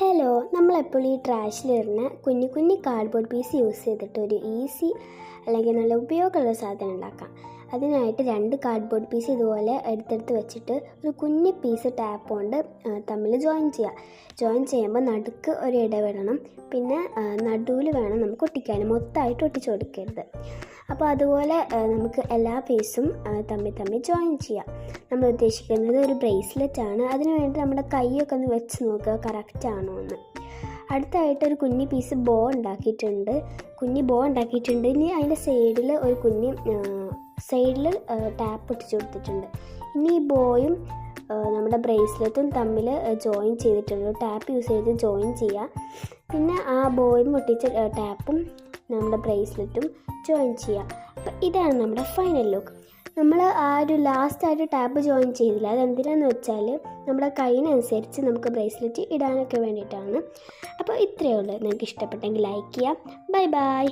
Hello നമ്മളെപ്പോൾ ഈ ട്രാഷിലിടുന്ന കുഞ്ഞു കുഞ്ഞു കാർഡ്ബോർഡ് പീസ് യൂസ് ചെയ്തിട്ട് ഒരു ഈസി അല്ലെങ്കിൽ നല്ല ഉപയോഗമുള്ള സാധനം ഉണ്ടാക്കാം. അതിനായിട്ട് രണ്ട് കാർഡ്ബോർഡ് പീസ് ഇതുപോലെ എടുത്തെടുത്ത് വെച്ചിട്ട് ഒരു കുഞ്ഞു പീസ് ടാപ്പ് കൊണ്ട് തമ്മിൽ ജോയിൻ ചെയ്യുക ജോയിൻ ചെയ്യുമ്പോൾ നടുക്ക് ഒരു ഇടവിടണം പിന്നെ നടുവിൽ വേണം നമുക്ക് ഒട്ടിക്കാൻ. മൊത്തമായിട്ട് ഒട്ടിച്ചു കൊടുക്കരുത്. അപ്പോൾ അതുപോലെ നമുക്ക് എല്ലാ പീസും തമ്മിൽ തമ്മിൽ ജോയിൻ ചെയ്യാം. നമ്മൾ ഉദ്ദേശിക്കുന്നത് ഒരു ബ്രേസ്ലെറ്റ് ആണ്. അതിനു വേണ്ടി നമ്മുടെ കൈയൊക്കെ ഒന്ന് വെച്ച് നോക്കുക കറക്റ്റ് ആണോ എന്ന്. അടുത്തായിട്ട് ഒരു കുഞ്ഞി പീസ് ബോ ഉണ്ടാക്കിയിട്ടുണ്ട്. കുഞ്ഞി ബോ ഉണ്ടാക്കിയിട്ടുണ്ട്. ഇനി അതിന്റെ സൈഡിൽ ഒരു കുഞ്ഞി സൈഡിൽ ടാപ്പ് ഒട്ടിച്ച് കൊടുത്തിട്ടുണ്ട്. ഇനി ഈ ബോയും നമ്മുടെ ബ്രേസ്ലെറ്റും തമ്മിൽ ജോയിൻ ചെയ്തിട്ടുണ്ട്. ടാപ്പ് യൂസ് ചെയ്ത് ജോയിൻ ചെയ്യുക പിന്നെ ആ ബോയും ഒട്ടിച്ച ടാപ്പും നമ്മുടെ ബ്രേസ്ലെറ്റും ജോയിൻ ചെയ്യുക അപ്പോൾ ഇതാണ് നമ്മുടെ ഫൈനൽ ലുക്ക്. നമ്മൾ ആ ഒരു ലാസ്റ്റ് ആയിട്ട് ടാപ്പ് ജോയിൻ ചെയ്തില്ല. അതെന്തിനാന്ന് വെച്ചാൽ നമ്മുടെ കൈയിനനുസരിച്ച് നമുക്ക് ബ്രേസ്ലെറ്റ് ഇടാനൊക്കെ വേണ്ടിയിട്ടാണ്. അപ്പോൾ ഇത്രയേ ഉള്ളൂ. നിങ്ങൾക്ക് ഇഷ്ടപ്പെട്ടെങ്കിൽ ലൈക്ക് ചെയ്യാം. Bye bye.